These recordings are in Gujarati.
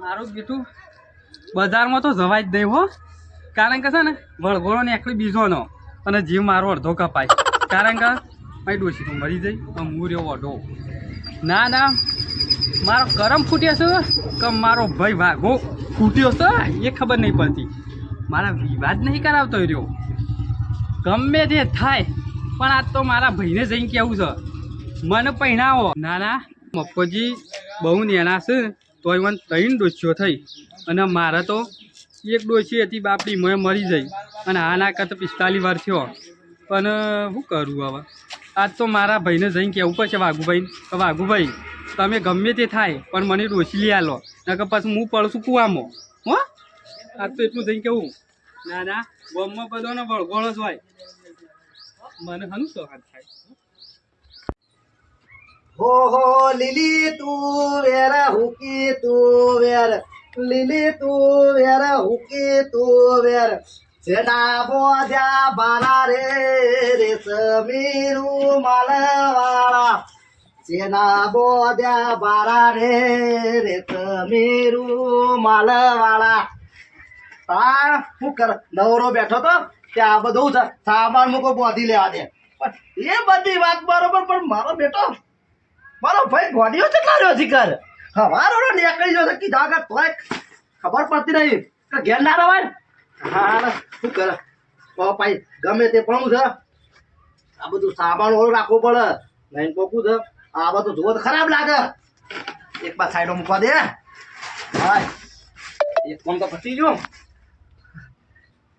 મારું ગીઠું બજારમાં તો જવાય જ નહીં હો. કારણ કે છે ને, વળગોળો ને એકલી બીજોનો. અને જીવ મારો અડધો કપાય. કારણ કે મારી ડોશી તો મરી જઈ, તો હું રહ્યો અડધો. ના ના, મારો કરમ ફૂટ્યો છે કે મારો ભાઈ વાઘો ફૂટ્યો છે, એ ખબર નહીં પડતી. મારા વિવાદ નહીં કરાવતો રહ્યો. ગમે તે થાય પણ આજ તો મારા ભાઈને જઈને કેવું છે? મને પહેણાવો. ના મપ્પોજી બહુ નેના છે, તોય મને ત્રણ ડોસીઓ થઈ. અને મારે તો એક ડોસી હતી, બાપડી મેં મરી જઈ અને આના કરતાં પિસ્તાલીસ વાર થયો. પણ શું કરું હવે? આજ તો મારા ભાઈને જઈને કહેવું પડશે, વાઘુભાઈ? કે વાઘુભાઈ, તમે ગમે તે થાય, પણ મને ડોસી લઈ આલો. નકર પછી હું પડશું કૂવામાં. હો? આજ તો એટલું જઈને કેવું? ના ના ગમમાં ને વળગોળો જ હોય. મને હનું થાય. હો હો લીલી તું વેર હુકી તું વેર. લીલી તું વેર હુકી તું વેર. જેના બોધ્યા બારા રે રે સમીરુ માલવાળા. જેના બોધ્યા બારા રે રે સમીરુ માલવાળા. તાણ શું કર, નવરો બેઠો તો. ત્યાં બધું છે સામાન મૂકો બોધી લેવા દે એ બધી વાત બરોબર, પણ મારો બેટો, મારો ભાઈ ગોડીઓ કેટલા રહ્યો છે કર હવારો નીકળી જશે કીધા કે તોય ખબર પડતી નહીં. કે ઘેર ના રવાય હા શું કરે? ભાઈ, ગમે તે પણ છે. આ બધું સામાન ઓળું રાખવું પડે. નહીં પોકું છે? આ બધું જુઓ તો ખરાબ લાગે. એક બાર સાઈડો મૂકવા દે. હા એક કોમ તો પતી ગયો.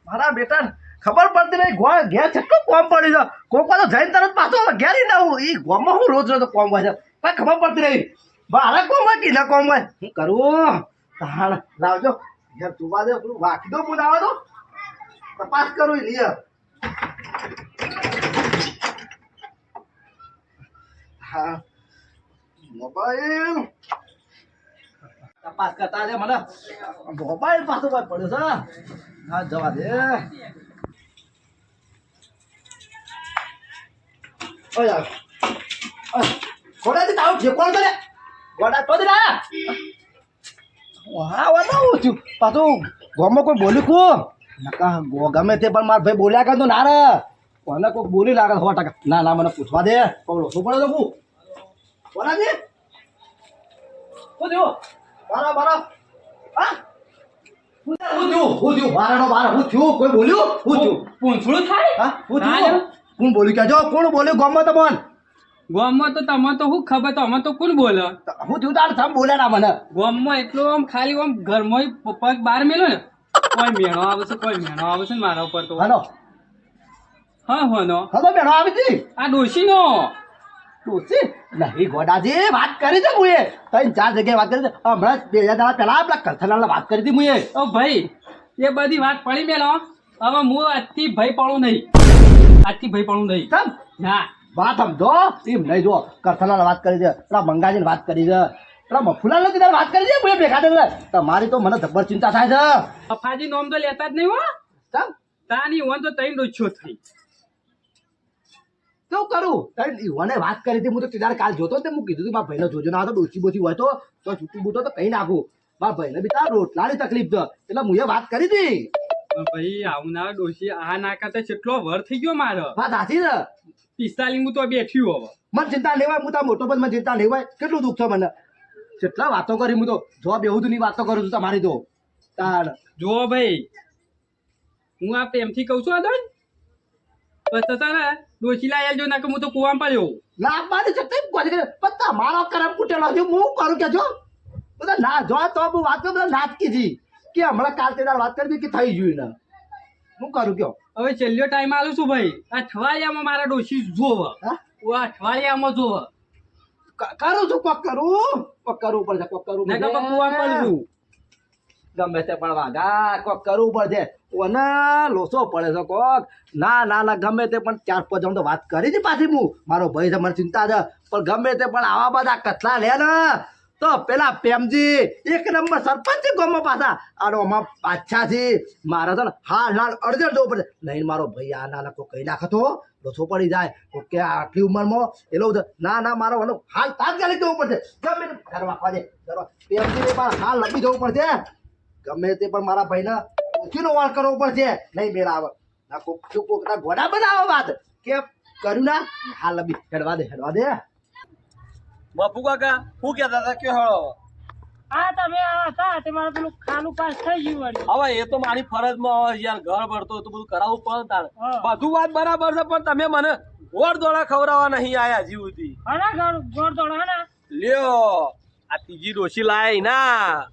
મારા બેટા ખબર પડતી નહીં ગો ઘેર કેટલું કોમ પડી છે? કોક તો જઈને તરત પાછો ઘેર ના હું એ ગોમાં હું રોજ રોજ કોમ હોય છે? કઈ ખબર પડતી નહીં. મારે કોમ હોય કીધા કોમ હોય હું કરું? તાણ, લાવજો. ઘેર જોવા દે, પેલું વાકી દો આવો તો. તપાસ કરું લીએ હા. મોબાઈલ. તપાસ કરતા છે મને. મોબાઈલ પાછો પડ્યો છે? હા, જવા દે. ઓય ઓય ગોડાથી તારું ઠેકોણ કરે. ગોડા તો જ ના. હા વાતો છું પાછું ગામમાં કોઈ બોલ્યું કો નકા ગમે તે પણ મારા ભાઈ બોલ્યા કરતો ના રે. કોને કોઈક બોલી લાગે સો ટકા. ના ના મને પૂછવા દે. કોણ શું પડે તો હું? થયું બારા બારા હા? હું થયું હું થયું બારાનો બારા હું થયું કોઈ બોલ્યું? હું થયું પૂંછડું થાય? હા હું થયું કોણ બોલ્યું કહેજો કોણ બોલ્યું? ગામમાં તો બોલ. ગામમાં તો તમે તો શું ખબર તો અમે તો કોણ બોલે? હું થયું તાર થમ બોલે ના મને. ગામમાં એટલો આમ ખાલી આમ ઘરમાં પગ બહાર મેલો ને કોઈ મેણો આવે છે કોઈ મેણો આવે છે મારા ઉપર તો. હલો. હા હોનો હલો મેણો આવી આ ડોશીનો. ડોસી નહીં ગોડાજી વાત કરી છે મુએ. તઈ ચાર જગ્યાએ વાત કરી છે હમણાં જ બે હજાર દાડા પહેલા આપણા કલથલાલ વાત કરી હતી મુએ. ઓ ભાઈ એ બધી વાત પડી મેલો. હવે હું આજથી ભય પડું નહીં. આજથી ભાઈ પણ નહીં. તમ? ના. વાત સમજો એમ નહીં જો. કલથલાલ વાત કરી છે. પેલા મંગાજીને વાત કરી છે. પેલા મફુલાલ નથી તારે વાત કરી છે મુએ ભેગા થઈને. તમારી તો મને જબર ચિંતા થાય છે. અફાજી નોમ તો લેતા જ નહીં હો. તમ? તાની વન તો તઈ ડોછો થઈ. કેવું કરું? તારે ઈવોને વાત કરી હતી હું તો તીધાર કાલ જોતો તે હું કીધું મારા ભાઈને જોજો ના તો ડોસી બોસી હોય તો. તો છૂટું બૂટો તો કઈ નાખું. મારા ભાઈને બી તારા રોટલાની તકલીફ છે. એટલે મુએ વાત કરી હતી. ભાઈ આવું ના ડોશી આ નાકા તો કેટલો વર થઈ ગયો મારો. વાત સાચી છે? પિસ્તાલીસ હું તો બેઠ્યું હવે. મને ચિંતા લેવાય હું તાર મોટો પણ મને ચિંતા લેવાય. કેટલું દુઃખ છે મને? કેટલા વાતો કરી હું તો જો બેહું ની વાતો કરું છું તમારી તો. તાર. જો ભાઈ હું આ પ્રેમથી કહું છું બસ તો આવજો ના કે હું તો કુવામાં પડ્યો લાભવાની છે તેમ પણ તમારો કરમ કુટેલો છે હું કરું કે જો? બધા ના જો તો હું વાત કરું બધા નાચ કીધી કે હમણાં કાલ તે વાત કરી કે થઈ ગયું ને હું કરું કયો? હવે છેલ્લો ટાઈમ આલું છું ભાઈ. અઠવાડિયામાં મારા ડોશી જોવ. અઠવાડિયામાં જોવ. કરું છું કોક કરું. કોક કરવું પડશે કોક કરવું પડ્યું ગમે તે પણ વાગા કોક કરવું પડશે. ઓને લોસો પડે છે કોક. ના ના ના ગમે તે પણ ચાર પાંચ જણ તો વાત કરી હતી પાછી હું મારો ભાઈ છે મને ચિંતા છે. પણ ગમે તે પણ આવા બધા કથલા લે ને તો પેલા પ્રેમજી, એક નંબર સરપંચ છે પાછા. અને આમાં પાછા છે મારા છે હાલ હાલ અડધર જવું પડે નહીં મારો ભાઈ આ નાના કોઈ કહી નાખતો લોસો પડી જાય. ઓકે આટલી ઉંમરમાં એટલે ના ના, મારો એનો હાલ તાત્કાલિક જવું પડશે. ગમે તે ઘર વાપવા ઘર પણ હાલ લગી જવું પડશે. ગમે તે પણ મારા ભાઈને ઓછીનો વાળ કરવો પડશે. નહીં મેળા આવે ના કોક કોક ના ઘોડા બનાવો વાત. કે કર્યું ના? હાલ લબી હેડવા દે હેડવા દે. બાપુ કાકા શું કહેતા હતા? કે હળો? આ તમે હતા તે મારે પેલું ખાનું પાસ થઈ ગયું વળી. હવે એ તો મારી ફરજમાં હોય યાર ઘર ભરતો તો બધું કરાવવું પડે તારે. બધું વાત બરાબર છે પણ તમે મને ગોળ દોડા ખવડાવવા નહીં આયા હજી હા ગોળ દોડા ઘર લ્યો આ ત્રીજી ડોશી લાય ના.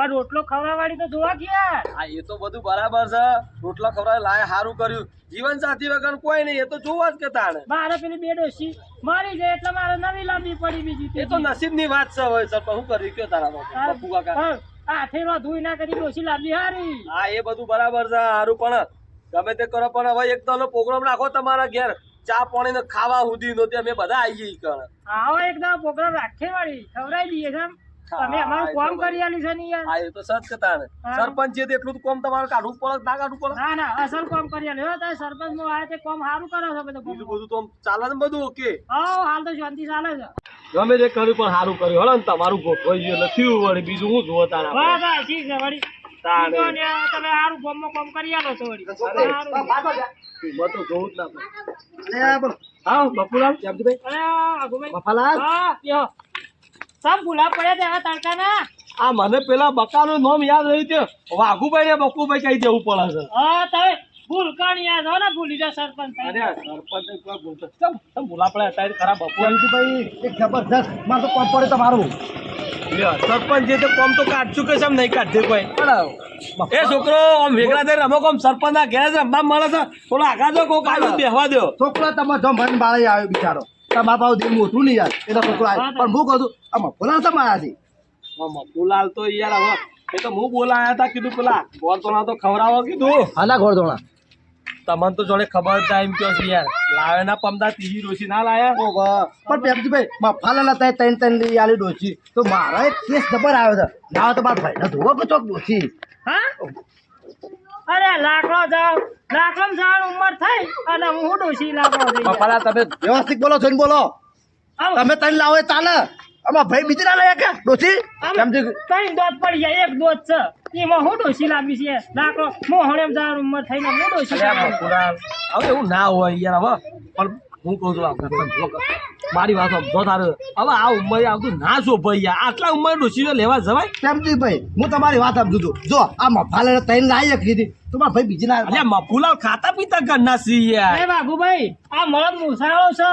પણ રોટલો વાળી તો જોવા ગયા આ એ તો બધું બરાબર છે. રોટલા ખવડાવે લાય સારું કર્યું. જીવન સાથી વગર કોઈ નહીં એ તો જોવા જ કે તાણે. મારે પેલી બે ડોસી મારી જાય એટલે મારે નવી લાંબી પડી બીજી એ તો નસીબની વાત છે હોય સર હું કરી કયો તારા બાપુ બાપુ માં આઠેરો ધોઈ ના કરી ડોસી લાંબી હારી. હા એ બધું બરાબર છે હારું પણ ગમે તે કરો પણ હવે એક તો પ્રોગ્રામ રાખો તમારા ઘેર. ચા પાણી ને ખાવા સુધી નો અમે બધા આવીએ કણ. આવો એકદમ પ્રોગ્રામ રાખે વાળી ખવડાવી દઈએ છે. તમે અમારું એ તો કામ બરાબર. કરી આલી છે ને યાર. હા એ તો સચ કહેતા ને સરપંચ છે એટલું તો કોમ તમારે કાઢવું પડે ના કાઢવું પડે? ના ના અસલ કામ કરી આલ્યું હો તમે સરપંચમાં આ તે કામ સારું કરો છો બધું બીજું બધું તો ચાલે ને બધું ઓકે? હા હાલ તો શાંતિ ચાલે છે. ગમે તે કર્યું પણ સારું કર્યું. હળો ને તમારું ગોઠવાઈ ગયું એટલે વળી. બીજું હું જોવો તારા વાહ વાહ ઠીક છે વળી. તાણે. બીજો ને તમે સારું કોમ કામ કરી આલો છો વળી. સારું. તો જોવું જ ના અરે હા યો સમ ભૂલા પડ્યા તે આ તડકાના આ મને પેલા બકાનું નામ યાદ રહ્યું છે. વાઘુભાઈ ને બકુભાઈ કઈ દેવું પડે છે. હા તમે ભૂલ યાદ છો ને ભૂલી જા સરપંચ અરે. સરપંચ ચમ ચમ ભૂલા પડે અત્યારે ખરા બકુ ભાઈ એક જબરદસ્ત મારે તો કોમ પડે તમારું. લ્યો, સરપંચ જે તો કોમ તો કાઢશું કે એમ નહીં કાઢશે કોઈ? એ છોકરો આમ વેગડા થઈ રમો કોમ સરપંચ ના ઘેર રમવા મળે છે. થોડો આગળ જો કોક આવ્યું બેહવા દો. છોકરો તમે જો મન બાળે આવ્યો બિચારો. તમારા ભાવ દિલ મોટું નહીં યાર. એટલે છોકરો આવ્યો પણ હું કહું છું આમાં ભલા તમારા છે. મફુલાલ તો યાર હવે એ તો હું બોલાયા હતા કીધું પેલા. ગોરધોણા તો ખવડાવો કીધું. હાલા ગોરધોણા. તમને તો જોડે ખબર ટાઈમ કયો છે યાર. લાવે ના પમદા ત્રીજી ડોસી ના લાયા. પણ પેપજીભાઈ મફાલાના ત્યાં ત્રણ ત્રણ લઈ આલી ડોસી તો મારા એક કેસ જબર આવ્યો છે. ના તો મારા ભાઈને ધોવો કે ચોક ડોસી હા? અરે લાકડો જાવ લાકડો જાણ ઉંમર થઈ અને હું ડોસી લાકડો યાર. મફાલા તમે વ્યવસ્થિત બોલો છો બોલો. તમે તને લાવો એ ચાલે. આમાં ભાઈ બીજી ના લઈ કે ડોસી સમજી ત્રણ દોત પડી જાય એક દોત છે. એમાં હું ડોસી લાવી છે. લાકડો મોહણે જાણ ઉંમર થઈને હું ડોસી લાવું. હવે એવું ના હોય યાર હવે. પણ હું કહું છું જો મારી વાત જો તારે હવે આ ઉંમરે આવતું ના છો ભાઈ આટલા ઉંમરે ડોસીઓ લેવા જવાય? ભાઈ? હું તમારી વાત સમજુ છું. જો આ મફાલે તૈન લાવી કીધી તમારા ભાઈ બીજી ના અલ્યા મફુલાલ ખાતા પીતા કરના સી યાર. બાબુ ભાઈ આ મળદ મુસાળો છે.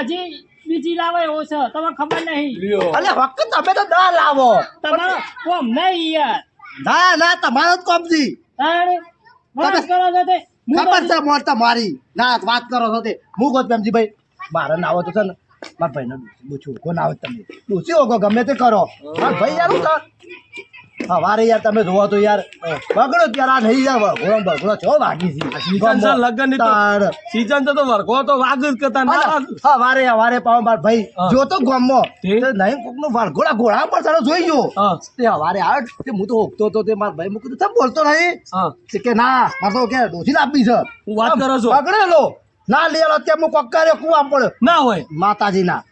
હજી બીજી લાવે એવો છે. તમને ખબર નહીં. લ્યો. અલે વખત તમે તો ના લાવો. તમારો કોમ નહીં યાર. ના ના તમારો જ કોમજી તાણે વાત કરો છો તે. ખબર છે મોર મારી. ના વાત કરો છો તે. હું કહું પેમજીભાઈ મારે ના આવો તો છે ને મારા ભાઈને પૂછું. કોણ આવે તમે. પૂછી હોગો ગમે તે કરો. મારા ભાઈ યાર હું તો હવારે યાર તમે જોવો તો યાર બગડો ત્યારે આ નહીં યાર બગડો બગડો છો વાગી છે? સીઝન છે તો તાર. સીઝન છે તો વર્ગો તો વાગ જ કરતા ના હવારે પાવ માર ભાઈ જો તો ગમો. તે? તે નહીં કોકનો ઘોડા પર ચાલો જોઈ હા. તે સવારે તે હું તો તો તે માર ભાઈ મૂકી તમ બોલતો નહીં? કે ના મારે તો કે ડોસી લાપી છે. હું વાત કરો છો. બગડેલો. ના લેલો ત્યાં હું કોક્કારે કુવા પડ્યો. ના હોય. માતાજી ના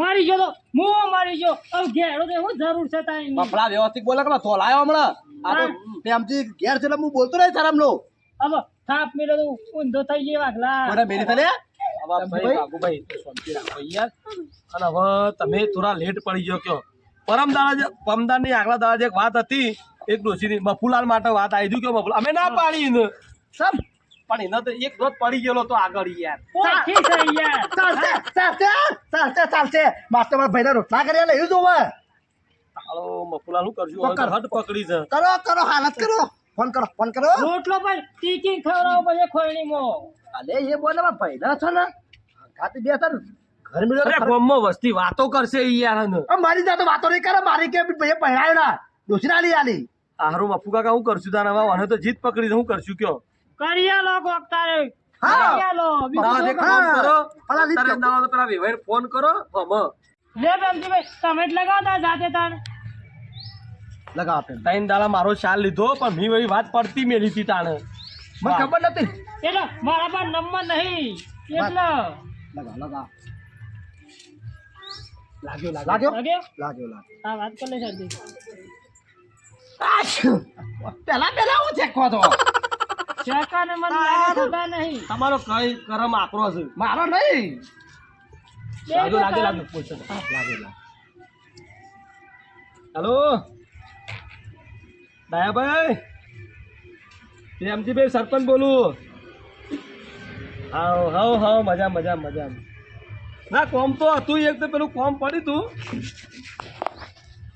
મારી ગયો તો હું મારી ગયો. હવે ઘેરો તો હું જરૂર છે તાઈ મફળા વ્યવસ્થિત બોલે કે થોલાયો હમણાં? આ તો પ્રેમજી ઘેર છે એટલે હું બોલતો નહીં શરમ લો હવે થાપ મેલો તો ઊંધો થઈ ગયો વાગલા મને મેરી થલે હવે ભાઈ બાબુભાઈ? તો શાંતિ રાખો યાર. અને હવે તમે થોડા લેટ પડી ગયો કયો. પરમ દાડા પરમદારની આગલા દાડા એક વાત હતી. એક ડોશીની મફુલાલ માટે વાત આવી હતી કે મફુલાલ અમે ના પાડી ને સમ પણ એનો તો એક ધોધ પડી ગયેલો તો આગળ યાર. ઓછી છે યાર. ચાલશે ચાલશે ચાલશે ચાલશે. માસ્ટર મારા ભાઈને રોટલા કરી લે એવું જોવે. હાલો મફુલા શું કરજો. હટ પકડી છે. કરો કરો હાલત કરો. ફોન કરો ફોન કરો. રોટલો ભાઈ ટીકી ખવડાવો પછી મો અલે એ બોલે ભાઈના છે ને? ખાતી બે છે ને ઘર મિલો અરે ગામમાં વસ્તી વાતો કરશે ઈ યાર અને. મારી જાતો વાતો નહીં કરે મારી કે ભાઈ પહેરાયો ના ડોસી ના લી આલી. હારું મફુકા કાકા હું કરશું તારા વાવ અને તો જીત પકડી છે, હું કરશું કયો? કરિયાલો કોક તારે હા. કરિયાલો બીજું દાવા દે કોક કામ કરો. પેલા અત્યારે દાવા પેલા વેવાઈને ફોન કરો. હમ. લે પ્રેમજીભાઈ તમે જ લગાવતા જાતે તાણ લગાવ આપે ત્રણ દાડા મારો શાલ લીધો પણ મેં વળી વાત પડતી મેલી હતી તાણે. મને ખબર નથી. એટલે મારા પર નંબર નહીં. એટલે. લગાવ લગાવ. લાગ્યો લાગ્યો. લાગ્યો? લાગ્યો? લાગ્યો હા વાત કરી લે સરજી પેલા પેલા હું ચેકવા તો? ચેકાને મને લાગે ખબર નહીં. તમારો કઈ કરમ આકરો છે. મારો નહીં. લાગે લાગે લાગે પૂછો. લાગે લાગે. હેલો? દયાભાઈ? પ્રેમજીભાઈ સરપંચ બોલું. હા હા હા મજા મજા મજા. ના કોમ તો હતું એક તો પેલું કોમ પડ્યું તું.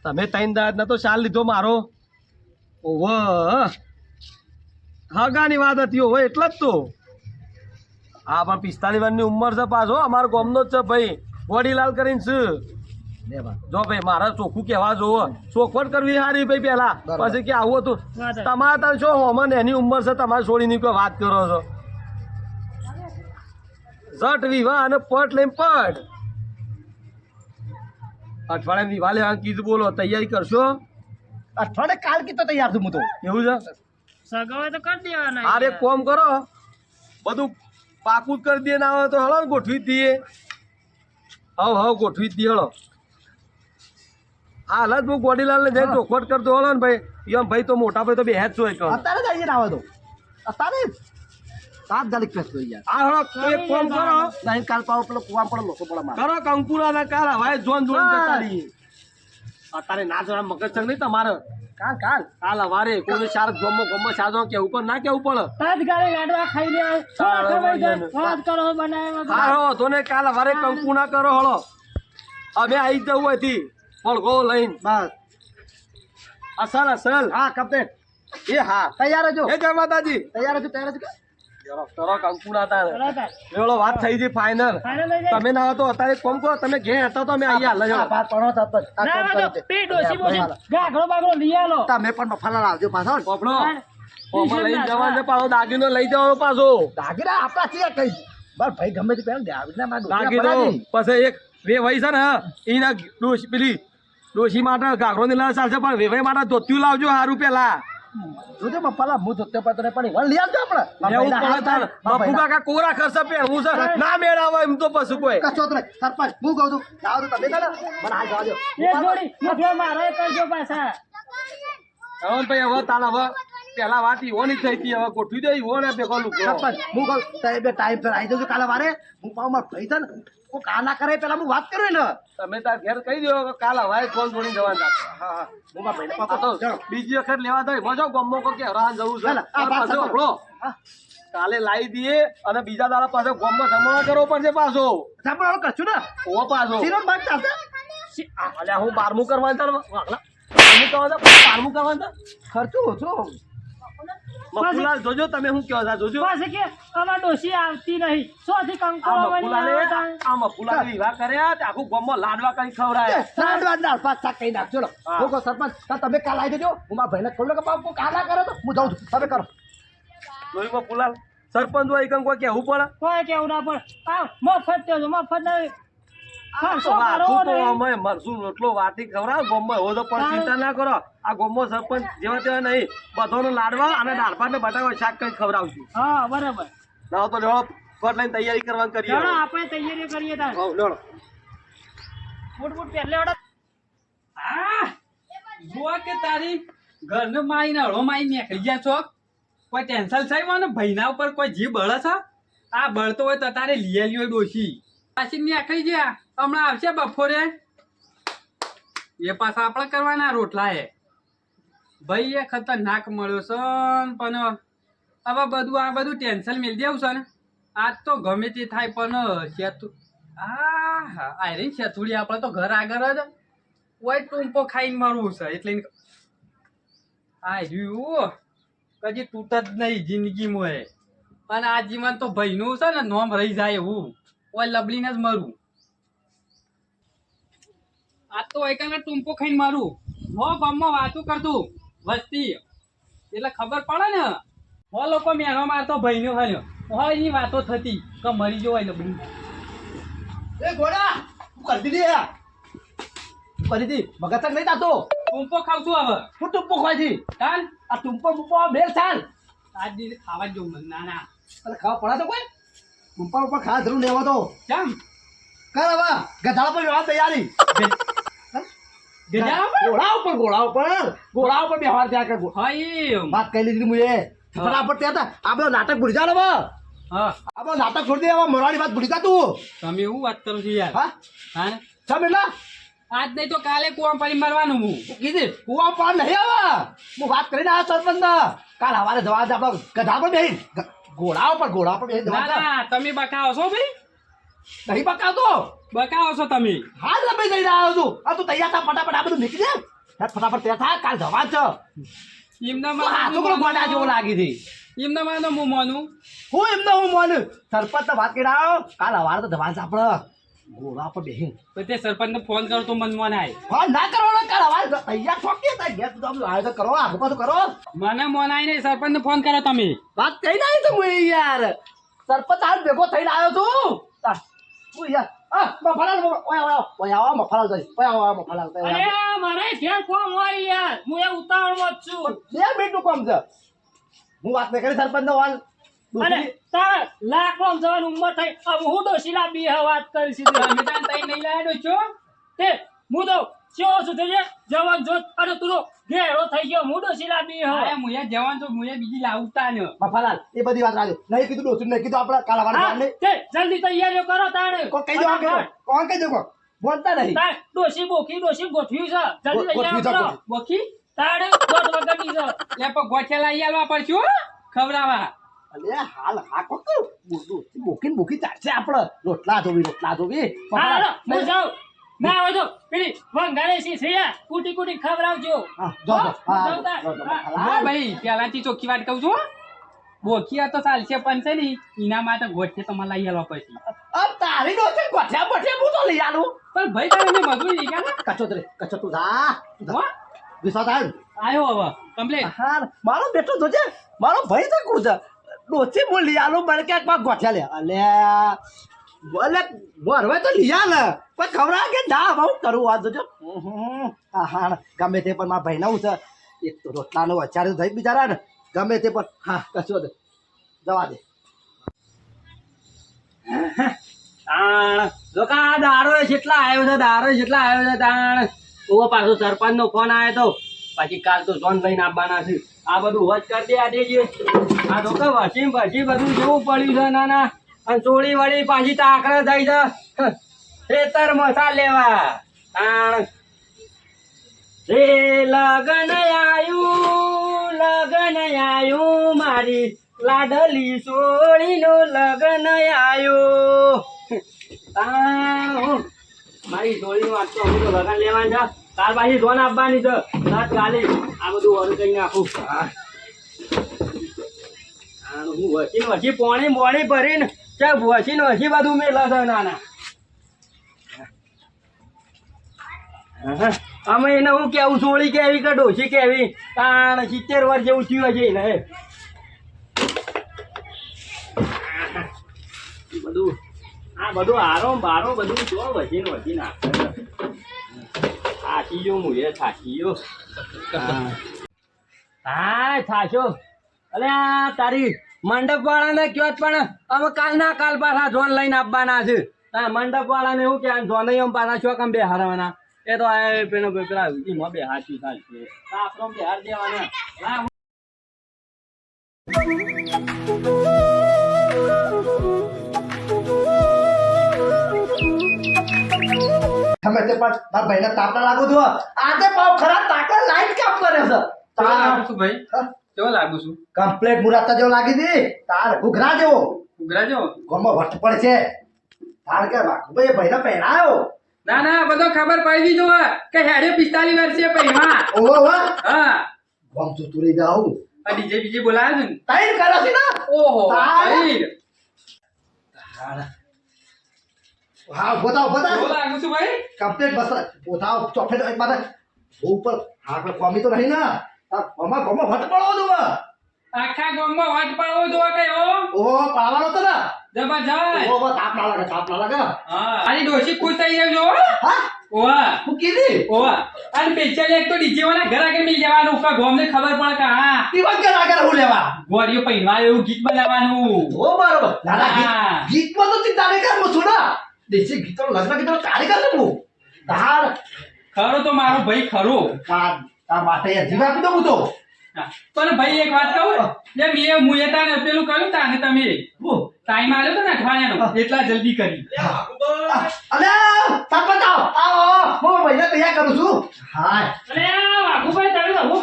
તમે ત્રણ દાદ ના તો શાલ લીધો મારો. ઓહો હગાની વાત હતી હોય એટલે જ તો. હા પણ પિસ્તાલીસ વર્ષની ઉંમર છે પાછો અમારો ગોમનો જ છે ભાઈ. વડીલાલ કરીને છે. જો ભાઈ મારા ચોખ્ખું કહેવા જોવો ચોખવટ કરવી સારી ભાઈ પેલા પછી કે આવું હતું. તમારે તાર શું હોમન એની ઉંમર છે તમારે છોડીની કોઈ વાત કરો છો. ઝટ વિવાહ અને પટ લઈને પટ. અઠવાડિયા વિવાહ લેવા કીધું બોલો તૈયારી કરશો? અઠવાડિયે કાલ કીધો તૈયાર છું હું તો. એવું છે? સગાવે તો કરી દેવાના આરે કોમ કરો. બધું પાકું જ કરી દે ના આવે તો હળો ગોઠવી જ દઈએ. હવ હવ ગોઠવી જ દઈએ હળો. હા હલત હું ગોડીલાલને જઈને ચોખવટ કરતો હળો ને ભાઈ. એમ ભાઈ તો મોટા ભાઈ તો બે હેચ કહો અત્યારે જ આવીને આવે તો. અત્યારે જ. તાત્કાલિક ફેસ થઈ યાર આ હળો એક ફોન કરો. નહીં કાલ પાવ પેલો કુવા પણ લોકો પડે મારે કરો કંકુરા ના કાલ હવાય જોન જોન જતા રહીએ. અત્યારે ના જરા મગજ છે નહીં તમારે. કાલ કાલ. કાલ અવારે કોઈ ચાર ગમો ગમો સાધો કેવું ઉપર ના કે પડે. તાજ ગાડી લાડવા ખાઈ લે વાત કરો બનાવ્યા હારો હો તો કાલ અવારે કંકુ ના કરો હળો. અમે આવી જવું હતી પડઘો લઈને. બસ. અસલ અસલ. હા કપ્ટેન એ હા. તૈયાર જ એ જય માતાજી. તૈયાર જ તૈયાર જ ચલો વાત થઈ ગઈ લઈ તમે ના તો અત્યારે કોમ કરો તમે ઘેર હતા તો અમે અહીંયા લઈ આ વાત પડો તરત જ. આ ના કામ વાંધો કરી દે. પેટ ઓછી બોછી ગાઘડો બાગડો લઈ આલો. તમે પણ મફાલા લાવજો પાછો. પોપડો દાગીનો લઈ જવાનો પાછો. દાગીના આપણા કઈ. બસ ભાઈ ગમે તે પહેલા દાગીના માં દાગીનો પછી એક વે વહી છે ને એના ડોશી પેલી ડોશી માટે ઘાઘરો ની લાલ ચાલશે પણ વેવાઈ માટે ધોત્યું લાવજો સારું પેલા. જોજો હું ધોતે પર તને પણ વણ લઈ આવજો આપણે. એવું પડે તાર બાપુ કાકા કોરા ખર્ચા પે હું સર ના મેળાવે એમ તો પછી કોઈ. જ સરપંચ હું કહું છું જાઓ તો તમે કાલા મને હાલ જવા દો. એક જોડી મફલા મારે કરજો પાછા. હવે ભાઈ હવે તાલ હવે. પેલા વાત ઓની થઈ હતી હવે ગોઠવી દે ઈવો ને ભેગો સરપંચ હું કહું સાહેબ ટાઈમ પર આવી જજો કાલે વારે. હું પાઉં માર ભાઈ છે ને કોઈ કા કરે પેલા હું વાત કરું ને તમે તાર ઘેર કહી દો કે કાલ હવાય ફોન જોડી જવાના હા હા. હું માર ભાઈ પાકો તો બીજી વખત લેવા જાય મજો ગમો કો કે હરાન જવું છે. આ પાછો. કાલે લાવી દઈએ અને બીજા દાડા પાછો ગમો જમણો કરવો પડશે પાછો. સાંભળો કરશું ને? ઓ પાછો. સિરમ ભાગ ચાલશે. અલ્યા હું બારમું કરવાનું તાર વાગલા. બારમું કરવાનું બારમું કરવાનું. ખર્ચું ઓછો. મફુલાલ જોજો તમે શું કહો છો? જોજો. પાસે કે અમાર ડોસી આવતી નહીં. સોથી કંકો આવવાની આ મફુલાલે વિવાહ કર્યા તે આખું ગામમાં લાડવા કરી ખવરાય લાડવા દાળ ભાત સાક કઈ નાખજો લો હા. સરપંચ તો તમે કાલ આવી જજો. હું મારા ભાઈને કહું કે બાપુ કાલા કરો કરે તો હું જાઉં છું. તમે કરો. જોયું મકુલાલ સરપંચ હોય કંકો કેવું પડે કોઈ કેવું ના પડે આ મફત દેજો મફત નહીં મરસું રોટલો વાટી ખવડાવ ગોમમાં એવો તો પણ. ચિંતા ના કરો. આ ગોમમાં સરપંચ જેવા તેવા નહીં. બધોનો લાડવા અને દાળ ને બટાકા શાક કઈ ખવડાવશું. હા બરાબર. ના તો લેવો ફટ લઈને તૈયારી કરવાની કરીએ આપણે તૈયારી કરીએ તાર. હવ, લેવડો. બૂટ બૂટ પહેરલે વડો આ જુઓ કે તારી ઘરને માઈને હળો માઈ નીકળી ગયા છો? કોઈ ટેન્શન થઈ મને? ભાઈના ઉપર કોઈ જીવ બળે છે? આ બળતો હોય તો તારે લઈ લીઓ ડોશી. પાછી નીકળી ગયા. હમણાં આવશે બપોરે. એ પાછા આપણે કરવાના રોટલા એ ભાઈ એ ખતરનાક મળ્યો છે પણ હવે બધું આ બધું ટેન્શન મેળ દેવું છે ને. આજ તો ગમે તે થાય પણ શેતુ આ હા આયરી શેતુડી આપણે તો ઘર આગળ જ. ઓય ટૂંપો ખાઈને મરવું છે. એટલે એને- આ રહ્યું. કદી તૂટ જ નહીં જિંદગીમાં. અને આ જીવન તો ભાઈનું છે ને, નોમ રહી જાય એવું. ઓય લબડીને જ મરું. આ તો એકાને ટૂંપો ખાઈને મારું. હો ગામમાં વાતું કરતું. વસ્તી. એટલે ખબર પડે ને? હો લોકો મેનો મારતો ભાઈનો હાલ્યો. હો એની વાતો થતી કે મરી જો હોય લબડી. એ ઘોડા તું કરી દીધી યાર ફરીથી મગજ તક નહીં તાતો? ટૂંપો ખાવ છું હવે. હું ટૂંપો ખાઈ છે? ચાલ આ ટૂંપો બૂંપો મેલ ચાલ આજ દિવસે ખાવા જ જવું મને. ના ના. અરે ખાવા પડે તો કોઈ? ટૂંપા ઉપર ખાસ જરૂર લેવા તો કેમ કર હવે. ગધાડા પર વ્યવહાર તૈયારી. ગજા ઉપર? ઘોડા ઉપર ઘોડા ઉપર વ્યવહાર ત્યાં કર હા એમ. વાત કહી લીધી મુએ. ફટાફટ ત્યાં હતા આ બધો નાટક ભૂલી જા હવે. હા. આ બધો નાટક છોડી દે હવે મરવાની વાત ભૂલી જા તું. તમે એવું વાત કરું છો યાર. હા? હા? સમ એટલે? આજ નહીં તો કાલે કુવા પાણી મરવાનું હું. કીધી કુવા પાર નહીં આવે હું વાત કરીને આ સરપંચ કાલ હવારે જવા દે આપણે ગધા પર બેહી ઘોડા ઉપર ઘોડા પર બેહી તમે બકાવો છો ભાઈ? નહીં પકાવતો બકાવો છો તમે? હાલ રમી જઈને આવ્યો છું. આ તું તૈયાર થા ફટાફટ આ બધું નીકળી જાય ફટાફટ તૈયાર થા કાલ જવા છો. એમના માં આ છોકરો ગોડા જેવો લાગી હતી એમના માં હું મોનું. હું એમને હું માનું? સરપંચ વાત કરી આવ્યો કાલ અવાર તો જ આપણે ઘોડા પર બેહી તો તે સરપંચને ફોન કરો તો મન આય. ફોન ના કરો ને કાલ હવારે તૈયાર ઠોકી તા ગેસ તો આયોજન કરો આગળ પાછું કરો. મને મનાય નહીં સરપંચને ફોન કરો તમે. વાત કઈ ના તો હું યાર. સરપંચ હાલ ભેગો થઈને આવ્યો છું. તાર, હું યાર આ મફલાલ ઓય ઓય ઓય આવો મફલાલ જઈ ઓય આવો આવો મફલાલ ઓય મારે ઘેર કોમ હોય યાર. હું એ ઉતાવળમાં જ છું. બે મિનિટનું કામ છે. હું વાત નહીં કરી સરપંચ નો અને તાર લાખમાં જવાની ઉંમર થઈ. હવે હું ડોશીલા બી વાત કરી સીધી. તમે તઈ નહીં લાડો છો. તે હું તો ચેવો છું? તે જવાન જો અરે તું ઘેરો થઈ ગયો હું શિલાબી હો. અરે મુયા જવાન છો મુયા બીજી લાવતા ન બફાલાલ એ બધી વાત રાજો નહીં કીધું ડોસું નહીં કીધું આપણે કાલ હવારે હા, તે જલ્દી તૈયારીઓ કરો તાણે. કોણ કહી દો આ કોણ કહી દો કોણ બોલતા નહીં. તાર ડોશી બોખી ડોશી ગોઠવ્યું છે. જલ્દી છે, તૈયાર કરો. બોખી? બોકી ગોઠ વગરની છે. લે પણ ગોઠેલા આલવા પડશે હો. અલે હાલ હા કોક બોકીને બોકી ચાલશે આપણે. રોટલા ધોવી રોટલા ધોવી. હું જાઉં. ના હોય તો પેલી વંગારે સી છે યાર. કુટી કુટી ખવડાવજો. હા, જો, તાર. ભાઈ પેલાથી ચોખ્ખી વાત કહું છું. બોખિયા તો ચાલશે પણ છે ને એના માટે ગોઠે તમારે લઈ આવવા પછી અબ તારી ડોસી ગોઠિયા બોઠિયા હું તો લઈ આલું. પણ ભાઈ તમે મજૂરી લઈ ગયા કચોતરે કચો તું જા. તું જા. વિશ્વાસ આવ્યો ને? આવ્યો હવે કમ્પ્લેટ. હા મારો બેટો જોજે મારો ભાઈ તો કું છે? ડોસી હું લઈ આલું મને ક્યાંક ગોઠિયા લે. અલે બોલે બોરવે તો લીયા ને પણ ખવડાવે કે ના બહુ કરું વાત જોજો. હા ગમે તે પણ મારા ભાઈ છે. એક તો રોટલાનો તો થઈ બિચારા ને ગમે તે પણ. હા કશો દે જવા દે. તાણ. લોકો આ દારો જેટલા આવ્યો છે દારો જેટલા આવ્યો છે તાણ. તો પાછો સરપંચ નો ફોન આવ્યો તો પછી કાલ તો જોન લઈને આવવાના છે. આ બધું વચ કરી દે આ દેજે. આ તો કે વસી વસી બધું જેવું પડ્યું છે ના ના. અને ચોળી વળી પાછી તાકડે થઈ જા. ખેતર મસા લેવા. રે લગન આયું લગન આયું મારી લાડલી સોળીનો લગન આયો. મારી સોળી વાત તો હું તો લગન લેવાનું છે તાર પાછી સોન આપવાની છે. રાત કાલે આ બધું વરું કરી નાખું. હું વસી વસી પોણી મોણી ભરીને છે વસી વસી બધું મેલા છે નાના. અમે એને હું કેવું, સોળી કેવી કે ડોસી કેવી? તાણ સિત્તેર વર્ષ જેવું થયું એને બધું, આ બધું આરો બારો બધું જો વધી વધી નાખે. થાકી ગયો હું, એ થાકી ગયો. હા. તારી મંડપ વાળાને કયો પણ અમે કાલ ના કાલ પાછા જોન લઈને આપવાના છે. હા મંડપ વાળાને એવું કે જોન એમ પાછા છો કેમ બે હારવાના એ તો આ પેલો પેલા એમાં બેહારશું ચાલશે આપણો બેહાર દેવાના. હા ગમે તે પણ તારા ભાઈને તાપ ના લાગુ છું આજે પાવ ખરા તાકડ લાઈટ કામ કરે છે. તાર લાગુ ભાઈ? કેવો લાગુ છું? કમ્પ્લેટ મુરાતા જેવો લાગી દી તાર ઘૂઘરા જેવો. ઘુઘરા જો ગોમાં વટ પડે છે. તાર કે ભાઈ ભાઈને પહેરાયો. ના ના બધો ખબર પડી જો કે હેડે પિસ્તાલીસ વર્ષે પહેરવા ઓહો હા. ગોમ તું તુરી જાઉં. આ ડીજે બીજે બોલાવે છે તાઈર કરે છે ના? ઓહો તાર. હા બતાવ બતાવ બોલા આગુ છું ભાઈ? કમ્પ્લેટ બસ. બતાવ ચોફેટ એક ઉપર હા કોમી તો નહીં ના? તાર ગોમાં ગોમાં વટ પડવો આખા ગામમાં વાટ પાડવો જોવા પાવાનો તો ને. જબરજસ્ત. તાપ ના લાગે તાપ ના લાગે. હા. આની ડોશી ખુશ થઈ ગયો હા. ઓવા હું કીધી? ઓવા અને પેચલ એક તો ડીજે વાળા ઘર આગળ મિલ જવાનું કે ગોમને ખબર પડે કે હા. આગળ લેવા? ગોરીઓ પહેરવા એવું ગીત બનાવવાનું. ઓ બરોબર. દાદા. ગીત- ગીતમાં તો તી તારે કર છું ને. દેશી ગીતો લગ્ન ગીતો તારે કર હું. તાર ખરો તો મારો ભાઈ ખરો. તાર માટે જીવા આપી દઉં તો. હા. પણ ભાઈ એક વાત કહું? જે મેં મુએ તાને પેલું કર્યું તાને તમે? હું. ટાઈમ આવ્યો તો ને અઠવાડિયાનો? એટલા જલ્દી કરી. અલે સરપંચ આવો. આવો હું મહિના તૈયાર કરું છું. હાય. અરે આ વાઘુભાઈ તમે તો હું.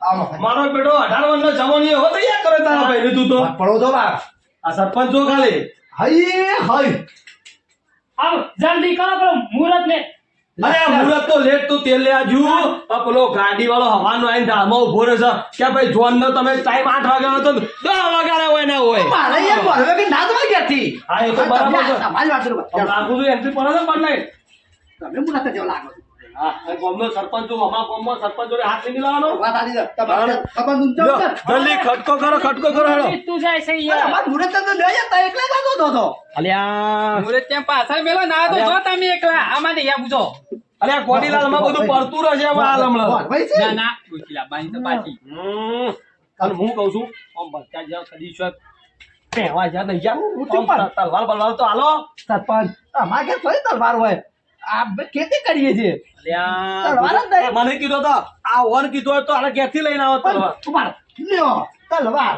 આવો. મારો બેટો અઢાર વર્ષનો જવાની હો તૈયાર કરે તારા ભાઈ તું તો. પડો તો બા આ સરપંચ જો ખાલી. હઈ હઈ. આવ જલ્દી કરો કરો મુહૂર્ત ને અરે મુરત તો લેટ તું તેલ લે આજુ પેલો ગાડી વાળો હવાનો આઈને ધામો ઊભો રહે છે. કે ભાઈ જોન નો તમે ટાઈમ આઠ વાગ્યાનો તો દસ વાગ્યા હોય ને હોય. મારે યાર ભરવે કે ના તમારી ક્યાંથી હા, એ તો બરાબર છે. તમારી વાત લાગુ તો એન્ટ્રી પડે બદલાય તમે મુલાકાત જેવા લાગો છો. જલ્દી ખટકો કરો ખટકો કરો હેડો તું જાય છે યાર મુરત તો લઈ જતા એકલા જ હતો તો ત્યાં પાછળ પેલો ના તો જો એકલા આમાં નહીં પૂછો અલ્યા કોડીલાલ બધું પડતું રહે છે હવે હાલ તો હું કહું છું બધા જ્યાં કદી છે પહેવા જ્યાં નહીં તો આમ તલવાર બલવાર તો હાલો સરપંચ અમારે તલવાર હોય આ ખેતી કરીએ છીએ? તલવાર જ નહીં. મને કીધો તો આ ઓન કીધો તો આને ક્યાંથી લઈને આવો તલવાર. લ્યો તલવાર.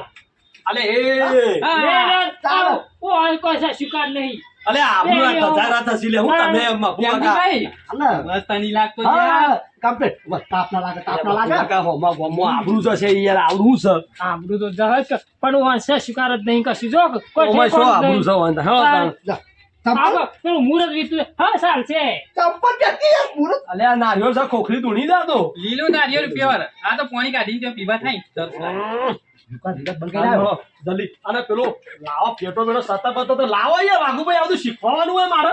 અલે એ. હા. લે, લે, આવો. કોઈ કોઈ છે સ્વીકાર નહીં. અલે આબરૂ આ ધજારા થશી લે હું તમે મફુ કાકા ભાઈ. હાલો. મસ્ત નહીં લાગતો યાર. કમ્પ્લીટ બસ તાપ ના લાગે તાપ ના લાગે. હો મા હોમાં આબરૂ જ છે યાર આવડું છે. આબરૂ તો જહાજ પણ હું છે શિકાર જ નહીં કશું જો કોઈ ઓમાં શું આબરૂ છે વાંધા હા જા. આવો, ચંપલ પેલું મુહૂર્ત વીતું હા સાલ છે. ચંપલ ક્યાંથી યાર મુરત અલે આ નારિયેળ છે ખોખરી ધૂણી દે તો. લીલું નારિયેળ પ્યોર. આ તો પાણી કાઢીને ત્યાં પીવા થાય. દુકાન ધીરજ બંધ કરી હાલો, જલ્દી. અને પેલો લાવો પેટો બેટો સતા પતો તો લાવો યાર વાઘુભાઈ આ બધું શીખવાનું હોય મારે.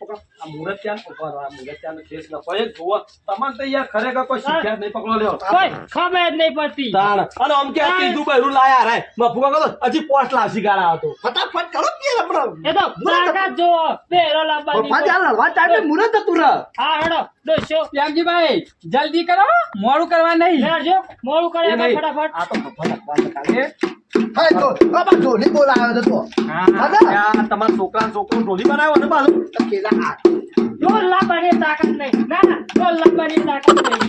આ મુરત ત્યાં ઊભા રહો, આ મુરત ત્યાંનો કેસ ન કોઈ જુઓ. તમારે તો યાર ખરેખર કોઈ શીખ્યા નહીં પકડો લ્યો. કોઈ ખબર જ નહીં પડતી. તાણ. અને આમ કે કીધું બૈરું લાયા રે. મફુકા કહો હજી પોસ્ટ લાવશી ગાળા હતો. ફટાફટ કરો કે હમણાં. એ તો તાકાત જો બેરો લાવવાની પપ્પા લડવા ટાઈમે મુરત હતું રે. હા હેડો. શ્યામજીભાઈ જલ્દી કરો મોડું કરવા નહીં. લેજો મોડું કરે ફટાફટ. આ તો. હા, ઢોલી બોલાવ્યો હતો તો. દાદા. આ તમારા છોકરા છોકરો ઢોલી બનાવ્યો ને પાછું તો પેલા આ. તાકાત નહીં. ના ના ડોલ લાવવાની તાકાત નહીં.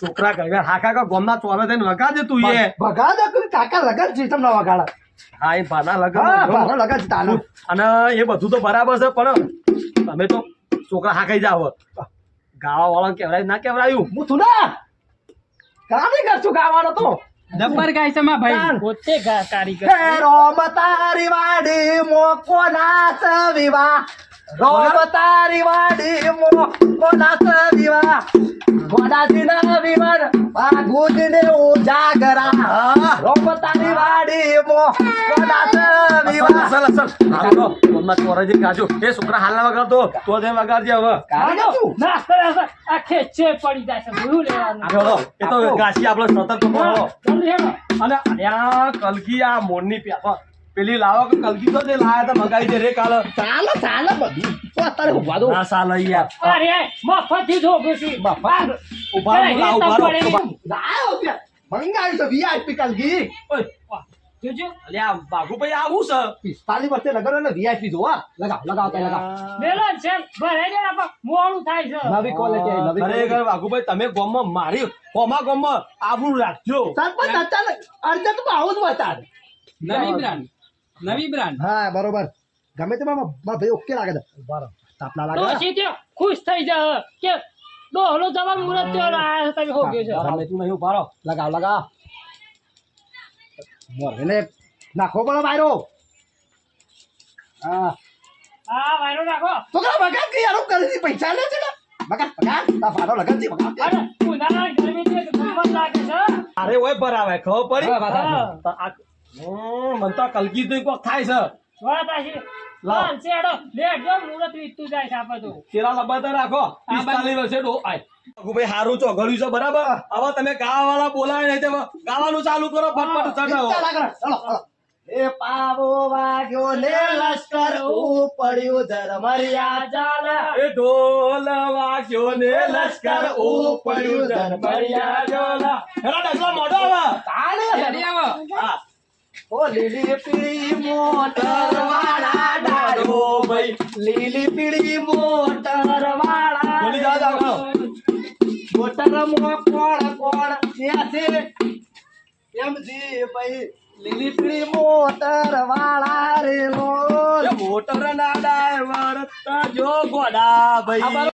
છોકરા કહે હાકા કા ગોમના ચોરે થઈને લગાડજે તું એ. ભગા દે કોઈ કાકા લગન છે તમને વગાડા. હા એ ભાના લગા ભાનો લગન અને એ બધું તો બરાબર છે પણ તમે તો છોકરા હાકાઈ જાવ ગાવા વાળો કેવડાય ના કેવડાયું હું છું ને? કામે કરશું ગાવાનો તો? જબ્બર ગાય છે માં ભાઈ. પોતે કારીગર રોમ તારી વાડી મોકો નાચ વિવા રોમ તારી વાડી મોકો નાચ વિવા ગોડાજીના વિવર ભાગુજીને ઉજાગરા. રોપતાની વાડી મો. કદાચ વિવાહ. સલ સલ હાલો મમ્મા ચોરે જે ગાજો. એ છોકરા હાલના વગર તો જ વગાડજે હવે. કારે કરશું ના કરે આ ખેચે પડી જાય છે. ભૂલું લેવાનું. એ તો ગાસી આપણો સતત તો અને આ કલકી આ મોરની પ્યાપા પેલી લાવો કે કલકી તો જે લાયા તા મગાઈ દે રે કાલ. ચાલે ચાલે બધી. તો અત્યારે ઊભા દો ના સાલ યાર અરે મફતથી ધોકું છું. ઊભા રહો, ઊભા રહો, ઊભા. લાયો ત્યાં મંગાવી તો વીઆઈપી કલકી. ઓય, જોજો. આવું છે? પિસ્તાલીસ વર્ષે લગન એટલે વીઆઈપી જોવા. લગાવ લગાવ તો લગાવ. મેલન છે ભરાઈ દે આપા મોડું થાય છે. નવી ક્વોલિટી નવી ખરેખર quality. તમે ગામમાં મારી હોમા ગામમાં આબરૂ રાખજો. સરપંચ અચાનક અર્જન્ટમાં આવું જ નવી બ્રાન્ડ નવી બ્રાન્ડ હા બરોબર. ગમે તે મારા મારા ભાઈ ઓકે લાગે છે. બરાબર તાપલા લાગે છે? ખુશ થઈ જા કે ડોહલો જવાન મુરત ત્યો આ તમે હો ગયો છે. તમે તું નહીં ઊભા રહો. લગાવ મોર એને નાખો પડે મારો હા. હા વાયરો નાખો. તો છોકરા બગા કે યાર કરી દી પૈસા લે છે બગા બગાડ તા ફાડો લગન છે બગા અરે ઉનાળા ગરમી છે કે લાગે છે અરે ઓય ભરાવે ખબર પડી? આ- મને તો કલકી તો કોક થાય છે. વાત આશી લાવ. છેડો લેટ જો મુરત વીતું જાય છે આપા તો તેરા લબાતા રાખો પિસ્તાલીસ વર્ષે ડો આય. બાઘુભાઈ હારું ચોઘડ્યું છે બરાબર? હવે તમે ગાવા વાળા બોલાવે નહીં તો ગાવાનું ચાલુ કરો ફટફટ ચડાવો ચલો ચલો એ પાવો વાગ્યો ને લશ્કર ઉપડ્યું ઝરમરિયા ચાલ એ ઢોલ વાગ્યો ને લશ્કર ઉપડ્યું ધરમરિયા જોલા. હેલો ડગલો મોઢો આવે તાળે જલ્દી આવો હા. ઓ લીલી પીળી મોટર વાળા ડાળો ભાઈ લીલી પીળી મોટર વાળા જલ્દી જાઓ, જાઓ, જાઓ. મોટરમાં કોણ કોણ છે એમજી ભાઈ લીલી પીળી મોટર વાળા રે મોટર ના ડ્રાઈવર જો ગોડા ભાઈ